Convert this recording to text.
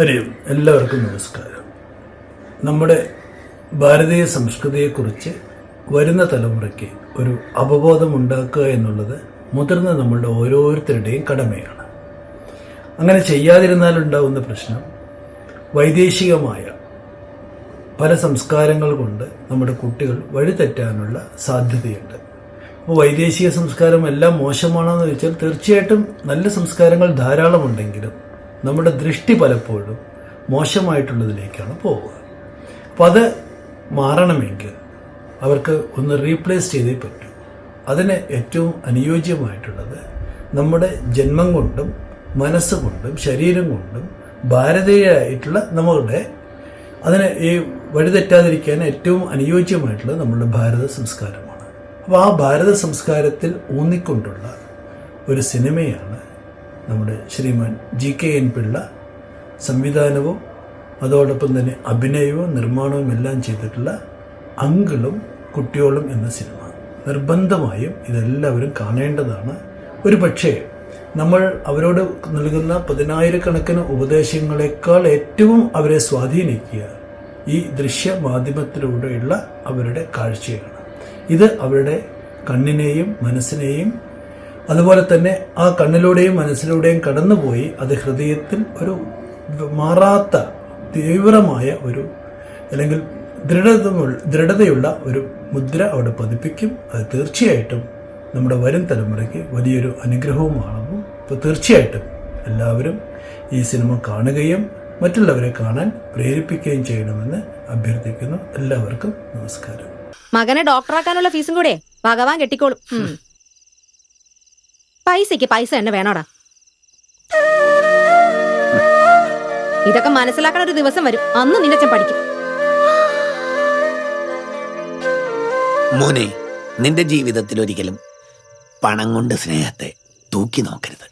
ഹരി ഓം. എല്ലാവർക്കും നമസ്കാരം. നമ്മുടെ ഭാരതീയ സംസ്കൃതിയെക്കുറിച്ച് വരുന്ന തലമുറയ്ക്ക് ഒരു അവബോധം ഉണ്ടാക്കുക എന്നുള്ളത് മുതിർന്ന നമ്മളുടെ ഓരോരുത്തരുടെയും കടമയാണ്. അങ്ങനെ ചെയ്യാതിരുന്നാലുണ്ടാവുന്ന പ്രശ്നം വൈദേശികമായ പല സംസ്കാരങ്ങൾ കൊണ്ട് നമ്മുടെ കുട്ടികൾ വഴിതെറ്റാനുള്ള സാധ്യതയുണ്ട്. അപ്പോൾ വൈദേശിക സംസ്കാരം എല്ലാം മോശമാണോ എന്ന് ചോദിച്ചാൽ തീർച്ചയായിട്ടും നല്ല സംസ്കാരങ്ങൾ ധാരാളമുണ്ടെങ്കിലും നമ്മുടെ ദൃഷ്ടി പലപ്പോഴും മോശമായിട്ടുള്ളതിലേക്കാണ് പോവുക അപ്പോൾ അത് മാറണമെങ്കിൽ അവർക്ക് ഒന്ന് റീപ്ലേസ് ചെയ്തേ പറ്റൂ. അതിന് ഏറ്റവും അനുയോജ്യമായിട്ടുള്ളത് നമ്മുടെ ജന്മം കൊണ്ടും മനസ്സുകൊണ്ടും ശരീരം കൊണ്ടും ഭാരതീയമായിട്ടുള്ള നമ്മളുടെ അതിന് ഈ വഴിതെറ്റാതിരിക്കാൻ ഏറ്റവും അനുയോജ്യമായിട്ടുള്ളത് നമ്മുടെ ഭാരത സംസ്കാരമാണ്. അപ്പോൾ ആ ഭാരത സംസ്കാരത്തിൽ ഊന്നിക്കൊണ്ടുള്ള ഒരു സിനിമയാണ് നമ്മുടെ Shriman G K N Pillai സംവിധാനവും അതോടൊപ്പം തന്നെ അഭിനയവും നിർമ്മാണവും എല്ലാം ചെയ്തിട്ടുള്ള അങ്കിളും കുട്ടിയോളും എന്ന സിനിമ. നിർബന്ധമായും ഇതെല്ലാവരും കാണേണ്ടതാണ്. ഒരു പക്ഷേ നമ്മൾ അവരോട് നൽകുന്ന പതിനായിരക്കണക്കിന് ഉപദേശങ്ങളെക്കാൾ ഏറ്റവും അവരെ സ്വാധീനിക്കുക ഈ ദൃശ്യ മാധ്യമത്തിലൂടെയുള്ള അവരുടെ കാഴ്ചയാണ്. ഇത് അവരുടെ കണ്ണിനെയും മനസ്സിനെയും അതുപോലെ തന്നെ ആ കണ്ണിലൂടെയും മനസ്സിലൂടെയും കടന്നുപോയി അത് ഹൃദയത്തിൽ ഒരു മാറാത്ത തീവ്രമായ ഒരു അല്ലെങ്കിൽ ദൃഢത ദൃഢതയുള്ള ഒരു മുദ്ര അവിടെ പതിപ്പിക്കും. അത് തീർച്ചയായിട്ടും നമ്മുടെ വരും തലമുറയ്ക്ക് വലിയൊരു അനുഗ്രഹവുമാണെന്നും ഇപ്പോൾ തീർച്ചയായിട്ടും എല്ലാവരും ഈ സിനിമ കാണുകയും മറ്റുള്ളവരെ കാണാൻ പ്രേരിപ്പിക്കുകയും ചെയ്യണമെന്ന് അഭ്യർത്ഥിക്കുന്നു. എല്ലാവർക്കും നമസ്കാരം. മകനെ ഡോക്ടറാക്കാനുള്ള ഫീസും കൂടെ. ഭഗവാൻ കെട്ടിക്കോളും. പൈസയ്ക്ക് പൈസ തന്നെ വേണോടാ. ഇതൊക്കെ മനസ്സിലാക്കണ ഒരു ദിവസം വരും. അന്ന് നിന്റെ അച്ഛൻ പഠിക്കും. മോനെ നിന്റെ ജീവിതത്തിൽ ഒരിക്കലും പണം കൊണ്ട് സ്നേഹത്തെ തൂക്കി നോക്കരുത്.